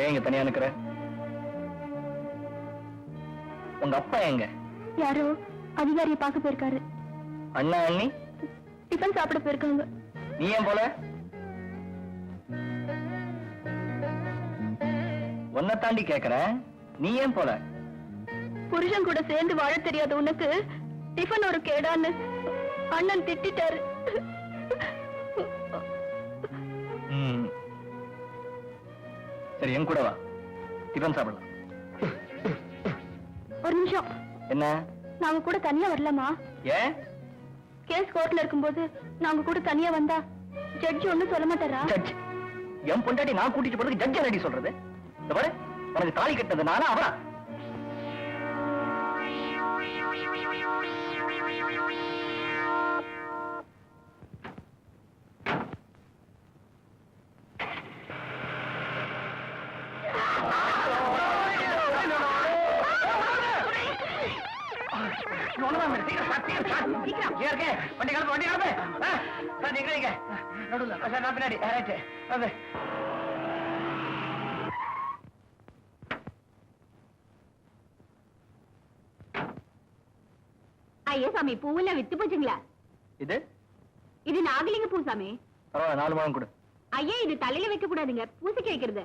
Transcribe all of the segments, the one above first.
ஏன் இங்க தனியா நிக்கிற? உங்க அப்பா எங்க? யாரோ அதிகாரியை பார்க்க போயிருக்காரு. அண்ணா அண்ணி? டிஃபன் சாப்பிட போயிருக்காங்க. நீ ஏன் போல? உன்னை தாண்டி கேக்குறேன் நீ ஏன் போல? புருஷன் கூட சேர்ந்து வாழ தெரியாத உனக்கு டிஃபன் ஒரு கேடான்னு அண்ணன் திட்டிட்டாரு. ம். சரி என் கூட வா. டிஃபன் சாப்பிடலாம். ஒரு நிமிஷம். என்ன? நாங்க கூட தனியா வரலாமா? ஏன்? கேஸ் கோர்ட்ல இருக்கும்போது நாங்க கூட தனியா வந்தா ஜட்ஜி ஒண்ணும் சொல்ல மாட்டாரா? ஜட்ஜ் என் பொண்டாட்டி நான் கூட்டிட்டு போறதுக்கு ஜட்ஜ் ரெடி சொல்றது? இந்த பாரு உனக்கு தாலி கட்டது நானா அவனா வண்டி கிளம்பு வண்டி கிளம்பு. சார் நீங்க நீங்க நடுவில். சார் நான் பின்னாடி. ரைட்டு. வந்து. ஐயா சாமி பூவெல்லாம் வித்து போச்சுங்களா? இது? இது நாகலிங்க பூ சாமி. நாலு முழம் கொடு. ஐயா இது தலையில வைக்க கூடாதுங்க. பூசிக்க வைக்கிறது.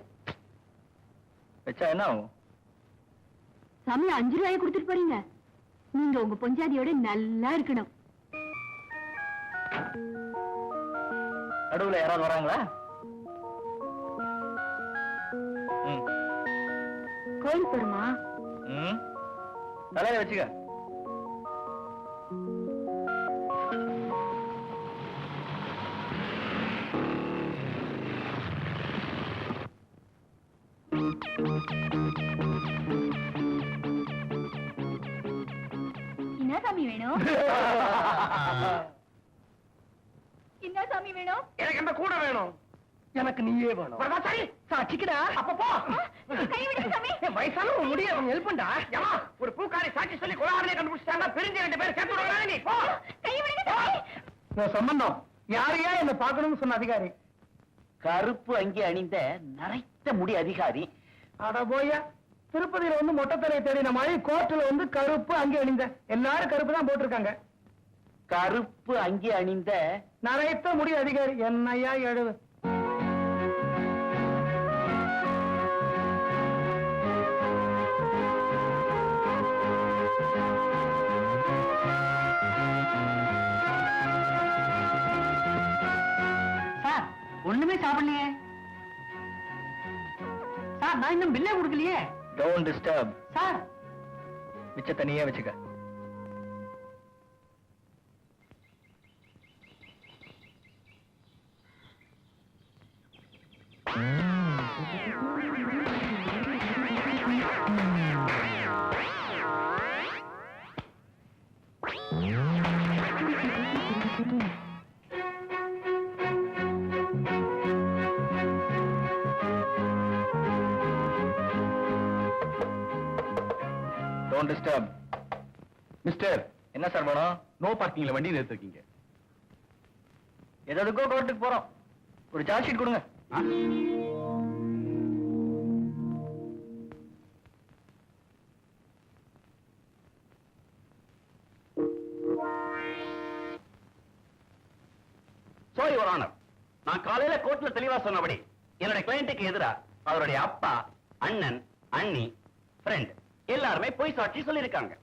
வச்சா என்ன ஆகும்? சாமி அஞ்சு ரூபாய கொடுத்துட்டு போறீங்க. நீங்க உங்க பொஞ்சாதியோட நல்லா இருக்கணும். நடுவுல யாராவது வராங்களா? கோயில் போறோமா? தலையில வச்சுக்க. சாமி வேணும்? எனக்கு என்ன கூட வேணும்? எனக்கு நீயே வேணும். சரி சாட்சிக்குடா அப்ப போ. கை விடு சாமி. ஏய், வயசான உன் முடிய அவன் ஹெல்ப் பண்ணா ஏமா ஒரு பூக்காரி சாட்சி சொல்லி கொலாரனே கண்டுபிடிச்சிட்டாங்க பிரிஞ்ச ரெண்டு பேரும் சேர்த்து விடுறாங்க நீ? போ. சாமி. சம்பந்தம். யாரையா என்ன பார்க்கணும்னு சொன்ன அதிகாரி? கருப்பு அங்கி அணிந்த நரைத்த முடி அதிகாரி. அட போயா திருப்பதியில வந்து மொட்டை தலையை தேடின மாதிரி கோர்ட்டுல வந்து கருப்பு அங்கே அணிந்த. எல்லாரும் கருப்பு தான் போட்டிருக்காங்க. கருப்பு அங்கி அணிந்த நரைத்த முடி அதிகாரி. என்னையா எழுது? சார் ஒண்ணுமே சாப்பிடலையே. சார் நான் இன்னும் பில்லே கொடுக்கலையே. Don't disturb sir. மிச்ச தனியே வச்சுக்க. டோன்ட் டிஸ்டர்ப் மிஸ்டர் என்ன சார் வேணும்? நோ பார்க்கிங்ல வண்டி நிறுத்திருக்கீங்க. எதுக்கோ கோர்ட்டுக்கு போறோம். ஒரு சார்ஜ் ஷீட் கொடுங்க. சாரி ஒரு ஆனர் நான் காலையில கோர்ட்ல தெளிவா சொன்னபடி என்னுடைய கிளைண்ட்டுக்கு எதிரா அவருடைய அப்பா அண்ணன் அண்ணி ஃப்ரெண்ட் எல்லாருமே போய் சாட்சி சொல்லியிருக்காங்க.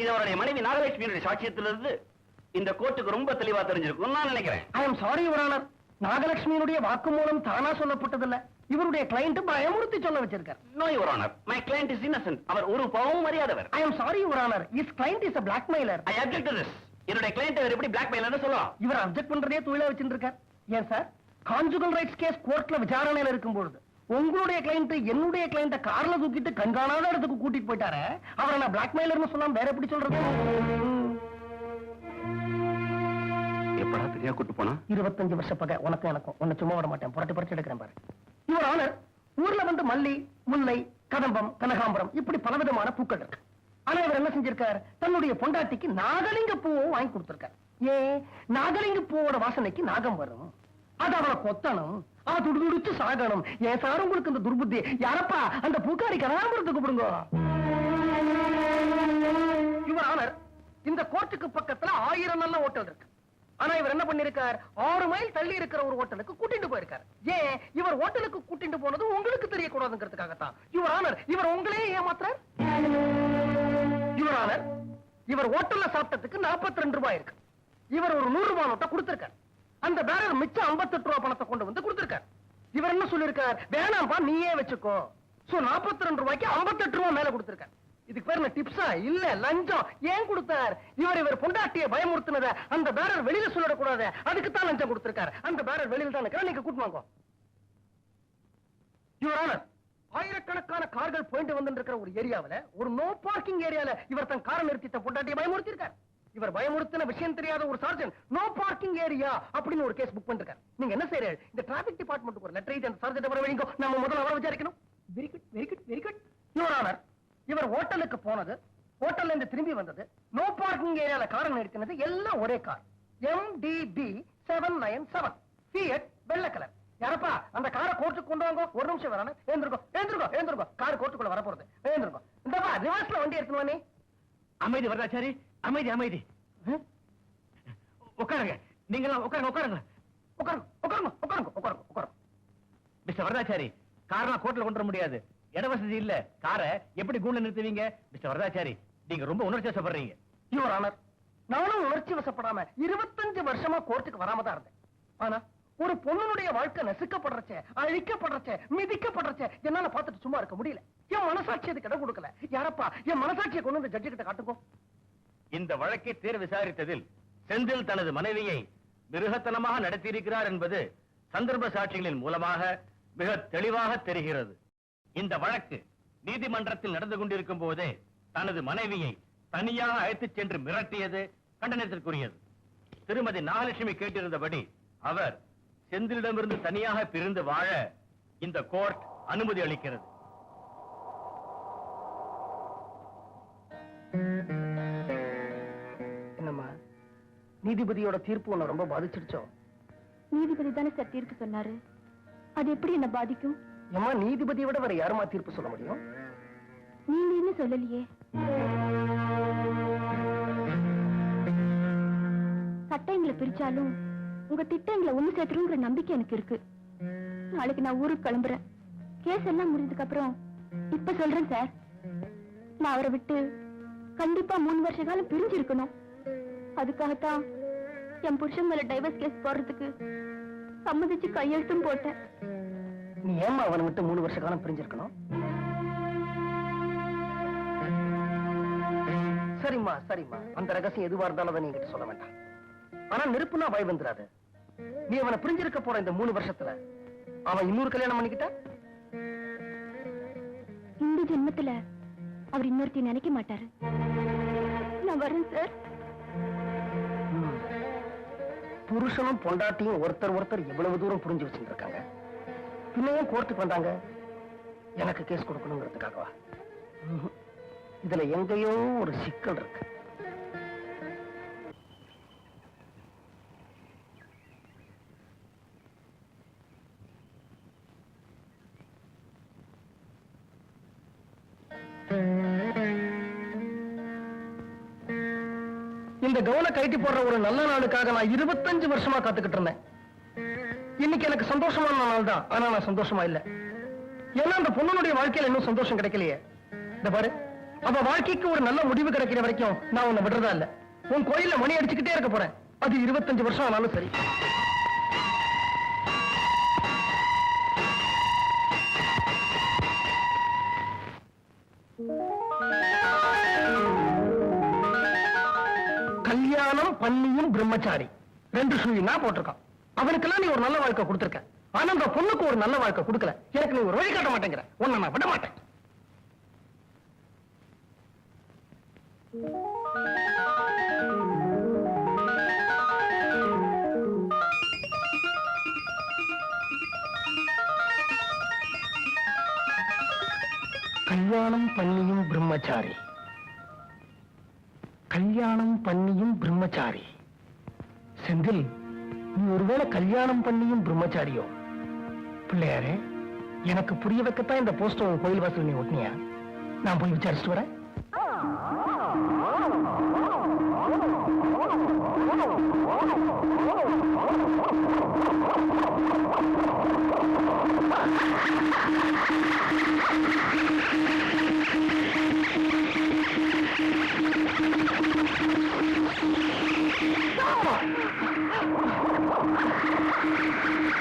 இது அவருடைய மனைவி நாகலட்சுமியுடைய சாட்சியத்திலிருந்து இந்த கோர்ட்டுக்கு ரொம்ப தெளிவா தெரிஞ்சிருக்கும் நான் நினைக்கிறேன். I am sorry your honour நாகலட்சுமியினுடைய வாக்குமூலம் தானா சொல்லப்பட்டதில்ல. இவருடைய கிளைண்ட் பயமுறுத்தி சொல்ல வச்சிருக்கார். No your honour my client is innocent அவர் ஒரு பாவமும் அறியாதவர். I am sorry your honour is client is a blackmailer. I object to this என்னுடைய கிளையண்ட் அவர் எப்படி பிளாக்மெயிலர்னு சொல்லலாம் இவர் அப்ஜெக்ட் பண்றதே தொழிலா வச்சிருக்கார் ஏன் சார்? கான்ஜுகல் ரைட்ஸ் கேஸ் கோர்ட்ல விசாரணையில இருக்கும் பொழுது உங்களுடைய கிளைண்ட் என்னுடைய கிளைண்ட கார்ல தூக்கிட்டு கண்காணாத இடத்துக்கு கூட்டிட்டு போயிட்டாரு அவரை நான் பிளாக்மெயிலர்னு சொன்னா வேற எப்படி சொல்றது? எப்படா தெரியா கூட்டு போனா? இருபத்தஞ்சு வருஷ பகை உனக்கும் எனக்கும். உன்னை சும்மா விட மாட்டேன். புரட்டி புரட்டி எடுக்கிறேன் பாரு. இவர் ஆனர் ஊர்ல வந்து மல்லி முல்லை கதம்பம் கனகாம்பரம் இப்படி பலவிதமான பூக்கள் இருக்கு. ஆனா இவர் என்ன செஞ்சிருக்கார்? தன்னுடைய பொண்டாட்டிக்கு நாகலிங்க பூவும் வாங்கி கொடுத்திருக்கார். ஏன்? நாகலிங்க பூவோட வாசனைக்கு நாகம் வரும். அது அவளை கொத்தணும். ஆ துடிதுடிச்சு சாகணும். ஏன் சார் உங்களுக்கு இந்த துர்புத்தி? யாரப்பா? அந்த பூக்காரி கதாபுரத்துக்கு கூப்பிடுங்க யுவர் ஆனர். இந்த கோர்ட்டுக்கு பக்கத்துல ஆயிரம் நல்ல ஹோட்டல் இருக்கு. ஆனா இவர் என்ன பண்ணிருக்கார்? ஆறு மைல் தள்ளி இருக்கிற ஒரு ஹோட்டலுக்கு கூட்டிட்டு போயிருக்காரு. ஏன்? இவர் ஹோட்டலுக்கு கூட்டிட்டு போனது உங்களுக்கு தெரியக்கூடாதுங்கிறதுக்காகத்தான். Your honour. இவர் உங்களே ஏமாத்துறார்? Your honour. இவர் ஹோட்டல்ல சாப்பிட்டதுக்கு 42 ரெண்டு ரூபாய் இருக்கு. இவர் ஒரு நூறு ரூபாய் நோட்டை கொடுத்திருக்காரு. அந்த பேரர் மிச்சம் 58 ரூபாய் பணத்தை கொண்டு வந்து கொடுத்திருக்கார். இவர் என்ன சொல்லிருக்கார் வேணாம்பா நீயே வச்சுக்கோ. சோ 42 ரெண்டு ரூபாய்க்கு 58 ரூபாய் மேல கொடுத்திருக்கார். இதுக்கு பேர் என்ன டிப்ஸா இல்ல லஞ்சம். ஏன் கொடுத்தார்? இவர் இவர் பொண்டாட்டிய பயமுறுத்தினத அந்த பேரர் வெளியில சொல்லிடக்கூடாது அதுக்கு தான் லஞ்சம் கொடுத்திருக்கார். அந்த பேரர் வெளியில தான் இருக்கிற நீங்க கூட்டு வாங்க. யுவர் ஆயிரக்கணக்கான கார்கள் போயிட்டு வந்து இருக்கிற ஒரு ஏரியாவுல ஒரு நோ பார்க்கிங் ஏரியால இவர் தன் காரை நிறுத்தி தன் பொண்டாட்டியை பயமுறுத்தி இவர் பயமுறுத்தின விஷயம் தெரியாத ஒரு சார்ஜன் நோ பார்க்கிங் ஏரியா அப்படின்னு ஒரு கேஸ் புக் பண்ணிருக்காரு. நீங்க என்ன செய்யற இந்த டிராபிக் டிபார்ட்மெண்ட்டுக்கு ஒரு லெட்டர் எழுதி அந்த சார்ஜன் வர வைங்க. நம்ம முதல்ல அவரை விசாரிக்கணும். Very good very good very good your honour இவர் ஹோட்டலுக்கு போனது ஹோட்டல்ல இருந்து திரும்பி வந்தது நோ பார்க்கிங் ஏரியால காரை நிறுத்தினது எல்லாம் ஒரே car MDP seven nine seven Fiat வெள்ளை கலர் யாரப்பா அந்த காரை கோர்ட்டுக்கு கொண்டு வாங்க. ஒரு நிமிஷம் வரானே. ஏந்திருக்கோ ஏந்திருக்கோ ஏந்திருக்கோ கார் கோர்ட்டுக்குள்ள வர போறது ஏந்திருக்கோ இந்தப்பா ரிவர்ஸ்ல வண்டி எடுத்துன்னு அமைதி வரதாச்சாரி அமைதி அமைதி. உட்காருங்க. நீங்களாம் உட்காருங்க உட்காருங்க. உட்காருங்க உட்காருங்க உட்காருங்க உட்காருங்க உட்காருங்க. மிஸ்டர் வரதாச்சாரி காரெல்லாம் கோர்ட்ல கொண்டு வர முடியாது. இட வசதி இல்ல. காரை எப்படி கூண்ட நிறுத்துவீங்க? மிஸ்டர் வரதாச்சாரி நீங்க ரொம்ப உணர்ச்சி வசப்படுறீங்க. யுவர் ஆனர் நானும் உணர்ச்சி வசப்படாம இருபத்தஞ்சு வருஷமா கோர்ட்டுக்கு வராம தான் இருந்தேன். ஆனா ஒரு பொண்ணுடைய வாழ்க்கை நசுக்கப்படுறச்ச அழிக்கப்படுறச்ச மிதிக்கப்படுறச்ச என்னால பார்த்துட்டு சும்மா இருக்க முடியல. என் மனசாட்சி அது கிட கொடுக்கல? யாரப்பா என் மனசாட்சியை கொண்டு வந்து ஜட்ஜி கிட்ட காட்டுக்கோ இந்த வழக்கை தேர் விசாரித்ததில் செந்தில் தனது மனைவியை மிருகத்தனமாக நடத்தியிருக்கிறார் என்பது சந்தர்ப்ப சாட்சிகளின் மூலமாக மிக தெளிவாக தெரிகிறது. இந்த வழக்கு நீதிமன்றத்தில் நடந்து கொண்டிருக்கும் போதே தனது மனைவியை தனியாக அழைத்துச் சென்று மிரட்டியது கண்டனத்திற்குரியது. திருமதி நாகலட்சுமி கேட்டிருந்தபடி அவர் செந்திலிடமிருந்து தனியாக பிரிந்து வாழ இந்த கோர்ட் அனுமதி அளிக்கிறது. என்னம்மா நீதிபதியோட தீர்ப்பு உன்னை ரொம்ப பாதிச்சிடுச்சோ நீதிபதி தானே சார் தீர்ப்பு சொன்னாரு. அது எப்படி என்ன பாதிக்கும்? ஏம்மா நீதிபதியை விட வேற யாருமா தீர்ப்பு சொல்ல முடியும்? நீங்க என்ன சொல்லலையே? சட்டங்களை பிரிச்சாலும் உங்க திட்டங்களை ஒண்ணு சேர்த்துருங்கிற நம்பிக்கை எனக்கு இருக்கு. நாளைக்கு நான் ஊருக்கு கிளம்புறேன். கேஸ் எல்லாம் முடிஞ்சதுக்கு அப்புறம் இப்ப சொல்றேன் சார். நான் அவரை விட்டு கண்டிப்பா மூணு வருஷ காலம் பிரிஞ்சு இருக்கணும் அதுக்காகத்தான் என் புருஷன் மேல டைவர்ஸ் கேஸ் போடுறதுக்கு சம்மதிச்சு கையெழுத்தும் போட்டேன். நீ ஏம்மா அவனை விட்டு மூணு வருஷ காலம் பிரிஞ்சிருக்கணும்? சரிம்மா சரிம்மா. அந்த ரகசியம் எதுவா இருந்தாலும் அதை நீ என்கிட்ட சொல்ல வேண்டாம். ஆனா நெருப்புனா பய வந்துடாது. நீ அவனை பிரிஞ்சிருக்க போற இந்த மூணு வருஷத்துல. அவன் இன்னொரு கல்யாணம் பண்ணிக்கிட்டா? இந்த ஜென்மத்துல அவர் இன்னொருத்தி நினைக்க மாட்டாரு. நான் வரேன் சார். புருஷனும் பொண்டாட்டியும் ஒருத்தர் ஒருத்தர் எவ்வளவு தூரம் புரிஞ்சு வச்சிருக்காங்க பின்னையும் கோர்ட்டுக்கு வந்தாங்க. எனக்கு கேஸ் கொடுக்கணுங்கிறதுக்காகவா? இதுல எங்கேயோ ஒரு சிக்கல் இருக்கு. கவுன கைட்டி போடுற ஒரு நல்ல நாளுக்காக நான் இருபத்தஞ்சு வருஷமா காத்துக்கிட்டு இருந்தேன். இன்னைக்கு எனக்கு சந்தோஷமான நாள் தான். ஆனா நான் சந்தோஷமா இல்ல. ஏன்னா அந்த பொண்ணுடைய வாழ்க்கையில இன்னும் சந்தோஷம் கிடைக்கலையே. இந்த பாரு அவ வாழ்க்கைக்கு ஒரு நல்ல முடிவு கிடைக்கிற வரைக்கும் நான் உன்னை விடுறதா இல்ல. உன் கோயில்ல மணி அடிச்சுக்கிட்டே இருக்க போறேன். அது இருபத்தஞ்சு வருஷம் ஆனாலும் சரி. கல்யாணம் பண்ணியும் பிரம்மச்சாரி. ரெண்டு சுழினா போட்டிருக்கான். அவனுக்கெல்லாம் நீ ஒரு நல்ல வாழ்க்கை கொடுத்திருக்க. ஆனா அந்த பொண்ணுக்கு ஒரு நல்ல வாழ்க்கை கொடுக்கல. எனக்கு நீ ஒரு வழி காட்ட மாட்டேங்கிற. உன்னை நான் விட மாட்டேன். கல்யாணம் பண்ணியும் பிரம்மச்சாரி. கல்யாணம் பண்ணியும் பிரம்மச்சாரி. செந்தில் நீ ஒருவேளை கல்யாணம் பண்ணியும் பிரம்மச்சாரியோ? பிள்ளையாரே எனக்கு புரிய வைக்கத்தான் இந்த போஸ்டர் கோயில் வாசல் நீ ஒட்டினியா? நான் போய் விசாரிச்சுட்டு வரேன்.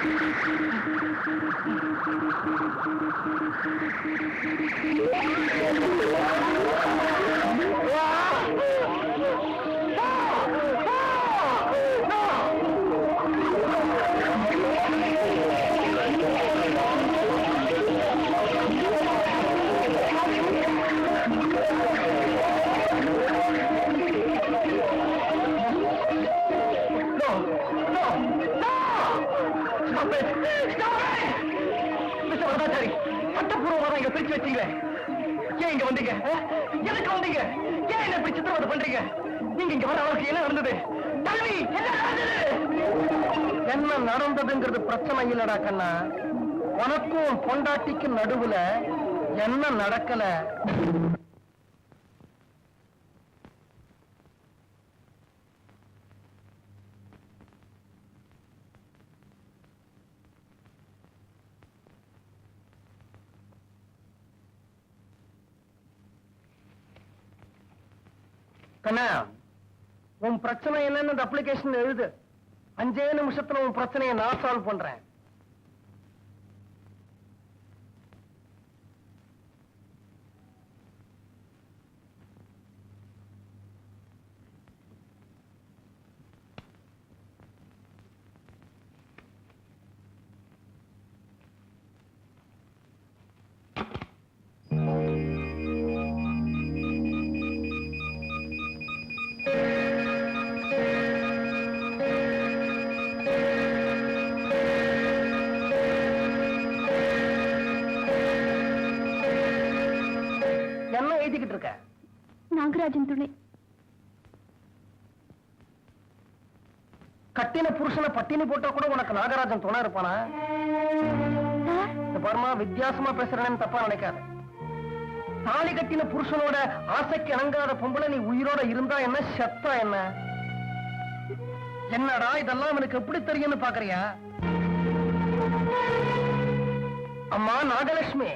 Oh, my God. Mister Varadachari சட்டப்பூர்வமா இங்க பிரிச்சு வச்சீங்களே ஏன் இங்க வந்தீங்க? எதுக்கு வந்தீங்க? ஏன் என்ன இப்படி சித்திரவதை பண்றீங்க? நீங்க இங்க வர அவருக்கு என்ன நடந்தது? தள்ளி என்ன நடந்தது? என்ன நடந்ததுங்கிறது பிரச்சனை இல்லடா கண்ணா. உனக்கும் உன் பொண்டாட்டிக்கும் நடுவுல என்ன நடக்கல? கண்ணா உன் பிரச்சனை என்னன்னு அந்த அப்ளிகேஷன் எழுது. அஞ்சே நிமிஷத்துல உன் பிரச்சனையை நான் சால்வ் பண்றேன். எழுதிக்கிட்டு இருக்க. நாகராஜன் துணை. கட்டின புருஷனை பட்டினி போட்டா கூட உனக்கு நாகராஜன் துணை இருப்பானா? பர்மா வித்தியாசமா பேசுறேன்னு தப்பா நினைக்காத. தாலி கட்டின புருஷனோட ஆசைக்கு இணங்காத பொம்பளை நீ உயிரோட இருந்தா என்ன? செத்தா என்ன? என்னடா இதெல்லாம் எனக்கு எப்படி தெரியும்னு பாக்குறியா? அம்மா நாகலட்சுமி.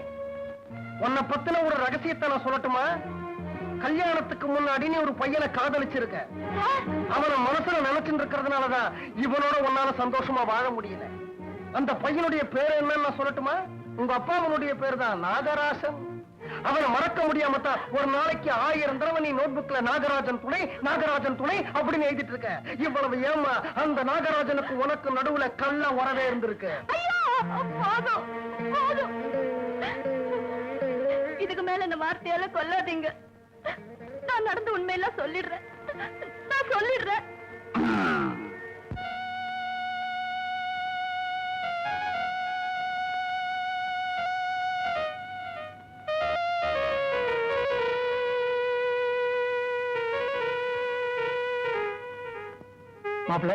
உன்னை பத்தின ஒரு ரகசியத்தை நான் சொல்லட்டுமா? கல்யாணத்துக்கு முன்னாடி நீ ஒரு பையனை காதலிச்சிருக்க. சார் அவன மனசுல நினைச்சுட்டு இருக்கிறதுனாலதான் இவனோட உன்னால சந்தோஷமா வாழ முடியல. அந்த பையனுடைய பேர் என்னன்னு நான் சொல்லட்டுமா? உங்க அப்பா அவனுடைய பேர் தான் நாகராசன். அவனை மறக்க முடியாம தான் ஒரு நாளைக்கு ஆயிரம் தடவை நீ நோட்புக்ல நாகராஜன் துணை நாகராஜன் துணை அப்படின்னு எழுதிட்டு இருக்க. இவ்வளவு ஏமா அந்த நாகராஜனுக்கு உனக்கு நடுவுல கள்ள உறவே இருந்திருக்கு. இதுக்கு மேல இந்த வார்த்தையால கொல்லாதீங்க. நான் நடந்த உண்மையெல்லாம் சொல்லிடுறேன். நான் சொல்லிடுறேன். மாப்பிள்ள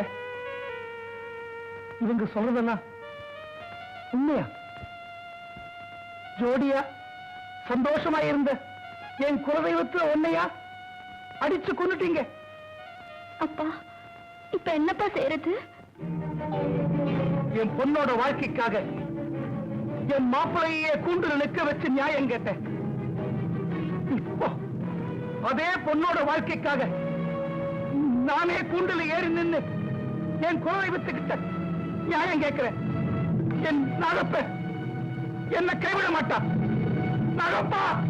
இவங்க சொல்றதெல்லாம் உண்மையா? ஜோடியா? சந்தோஷமா இருந்த. என் குலதெய்வத்துல உன்னையா அடிச்சு கொன்னுட்டீங்க. அப்பா இப்ப என்னப்பா செய்யறது என் பொண்ணோட வாழ்க்கைக்காக என் மாப்பிள்ளையே கூண்டுல நிக்க வச்சு நியாயம் கேட்டேன். இப்போ அதே பொண்ணோட வாழ்க்கைக்காக நானே கூண்டுல ஏறி நின்னு என் குலதெய்வத்துக்கிட்ட நியாயம் கேட்கிறேன். என் நகப்ப என்ன கைவிட Pega!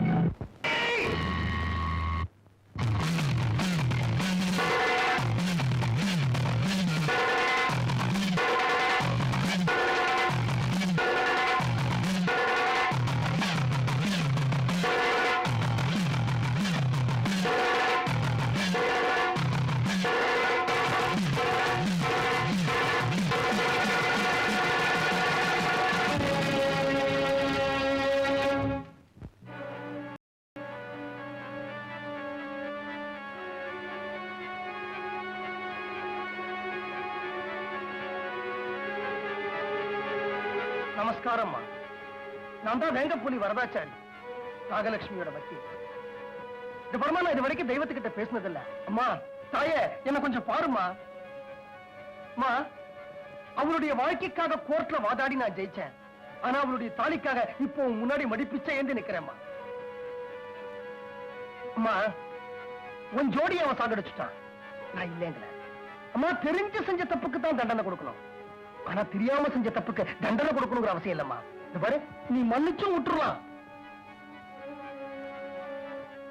நான் தான் வேங்கப்புலி வரதாச்சாரி நாகலட்சுமியோட வக்கீல். இது பரமா நான் இது வரைக்கும் தெய்வத்துக்கிட்ட பேசினதில்ல. அம்மா தாயே என்ன கொஞ்சம் பாருமா அம்மா அவளுடைய வாழ்க்கைக்காக கோர்ட்ல வாதாடி நான் ஜெயிச்சேன். ஆனா அவளுடைய தாலிக்காக இப்போ முன்னாடி மடிப்பிச்ச ஏந்து நிக்கிறேம்மா. அம்மா உன் ஜோடி அவன் சாகடிச்சுட்டான். நான் இல்லைங்கள அம்மா தெரிஞ்சு செஞ்ச தப்புக்கு தான் தண்டனை கொடுக்கணும். ஆனா தெரியாம செஞ்ச தப்புக்கு தண்டனை கொடுக்கணுங்கிற அவசியம் இல்லம்மா. பாரு நீ மன்னிச்சும் விட்டுருவான்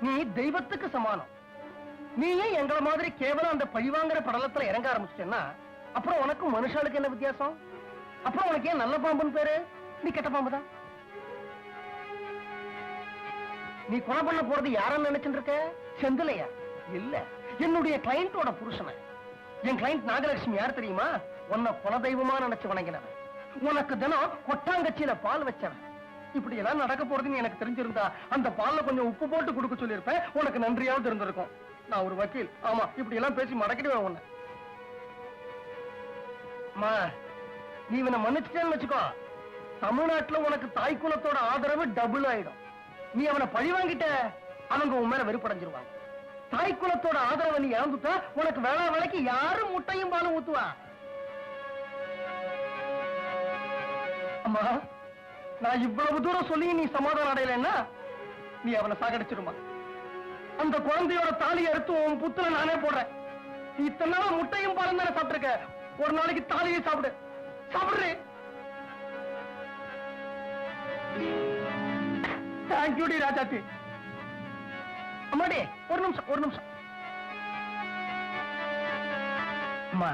நீ தெய்வத்துக்கு சமானம். நீ ஏன் எங்களை மாதிரி கேவலம் அந்த பழிவாங்கிற படலத்துல இறங்க ஆரம்பிச்சிட்டேன்னா அப்புறம் உனக்கும் மனுஷாளுக்கு என்ன வித்தியாசம்? அப்புறம் உனக்கு ஏன் நல்ல பாம்புன்னு பேரு? நீ கெட்ட பாம்பு தான். நீ கொலை பண்ண போறது யாரும் நினைச்சுட்டு இருக்க? செந்திலையா? இல்ல. என்னுடைய கிளைண்டோட புருஷனை. என் கிளைண்ட் நாகலட்சுமி யார் தெரியுமா? உன்னை குல தெய்வமா நினைச்சு வணங்கினவன். உனக்கு தினம் கொட்டாங்கச்சியில பால் வச்சவன். இப்படி எல்லாம் நடக்க போறதுன்னு எனக்கு தெரிஞ்சிருந்தா அந்த பால்ல கொஞ்சம் உப்பு போட்டு கொடுக்க சொல்லியிருப்பேன். உனக்கு நன்றியாவது இருந்திருக்கும் நான் ஒரு வக்கீல். ஆமா இப்படி எல்லாம் பேசி மடக்கிடுவேன் உன்னை. அம்மா நீ இவனை மன்னிச்சிட்டேன்னு வச்சுக்கோ. தமிழ்நாட்டுல உனக்கு தாய் குலத்தோட ஆதரவு டபுள் ஆயிடும். நீ அவனை பழி வாங்கிட்ட அவங்க உன் மேல வெறுப்படைஞ்சிருவாங்க. தாய் குலத்தோட ஆதரவை நீ இழந்துட்டா உனக்கு வேளா வேலைக்கு யாரும் முட்டையும் பாலும் ஊத்துவா? அம்மா நான் இவ்வளவு தூரம் சொல்லி நீ சமாதானம் அடையலன்னா நீ அவனை சாகடிச்சிருமா. அந்த குழந்தையோட தாலி அறுத்து உன் புத்துல நானே போடுறேன். நீ இத்தனை நாள் முட்டையும் பழம் தானே சாப்பிட்டுருக்க? ஒரு நாளைக்கு தாலியை சாப்பிடு. சாப்பிடுறே தேங்க்யூடி ராஜாத்தி அம்மாடி ஒரு நிமிஷம் ஒரு நிமிஷம். அம்மா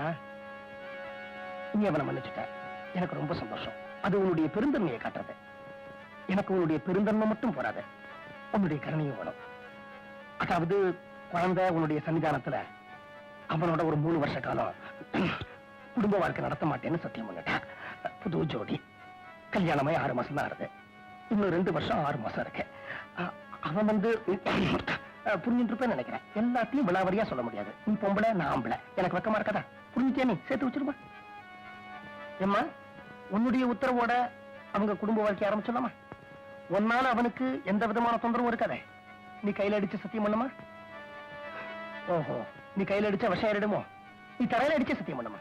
நீ அவனை மன்னிச்சுட்ட. எனக்கு ரொம்ப சந்தோஷம். அது உன்னுடைய பெருந்தன்மையை காட்டுறது. எனக்கு உன்னுடைய பெருந்தன்மை மட்டும் போறாது. உன்னுடைய கருணையும் வேணும். அதாவது குழந்தை உன்னுடைய சன்னிதானத்துல அவனோட ஒரு மூணு வருஷ காலம் குடும்ப வாழ்க்கை நடத்த மாட்டேன்னு சத்தியம் பண்ணிட்டான். புது ஜோடி. கல்யாணமாய் ஆறு மாசம் தான் ஆறுது இன்னும் ரெண்டு வருஷம் ஆறு மாசம் இருக்கு. அவன் வந்து புரிஞ்சுட்டு இருப்பேன்னு நினைக்கிறேன். எல்லாத்தையும் விளாவரியா சொல்ல முடியாது. நீ பொம்பளை நான் ஆம்பளை. எனக்கு வெக்கமா இருக்காதா? புரிஞ்சுட்டே நீ? சேர்த்து வச்சிருமா? ஏம்மா? உன்னுடைய உத்தரவோட அவங்க குடும்ப வாழ்க்கை ஆரம்பிச்சிடலாமா? உன்னால அவனுக்கு எந்த விதமான தொந்தரவும் இருக்காதே. நீ கையில அடிச்சு சத்தியம் பண்ணுமா? ஓஹோ நீ கையில அடிச்சா விஷம் நீ தரையில அடிச்சு சத்தியம் பண்ணுமா?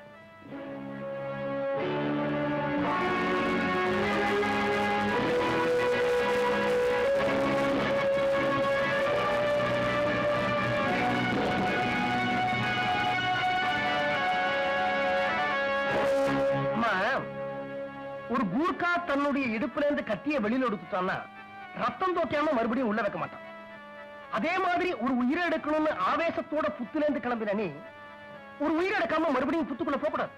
ஒரு கூர்க்கா தன்னுடைய இடுப்புல இருந்து கத்திய வெளியில எடுத்துட்டான்னா ரத்தம் தோக்காம மறுபடியும் உள்ள வைக்க மாட்டான். அதே மாதிரி ஒரு உயிரை எடுக்கணும்னு ஆவேசத்தோட புத்துல இருந்து கிளம்பின நீ ஒரு உயிரை எடுக்காம மறுபடியும் புத்துக்குள்ள போகக்கூடாது.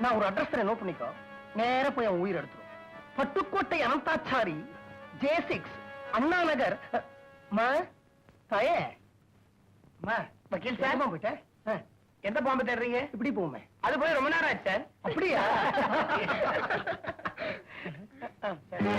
நான் ஒரு அட்ரஸ் நோட் பண்ணிக்கோ. நேர போய் அவன் உயிர் எடுத்துரும். பட்டுக்கோட்டை அனந்தாச்சாரி ஜே சிக்ஸ் அண்ணா நகர் அஹ், அம்மா, தாயே வக்கீல் சார். போயிட்டேன்? எந்த பாம்பு தேடுறீங்க? இப்படி போமே. அது போய் ரொம்ப நேரம் ஆச்சு. அப்படியா? சரி.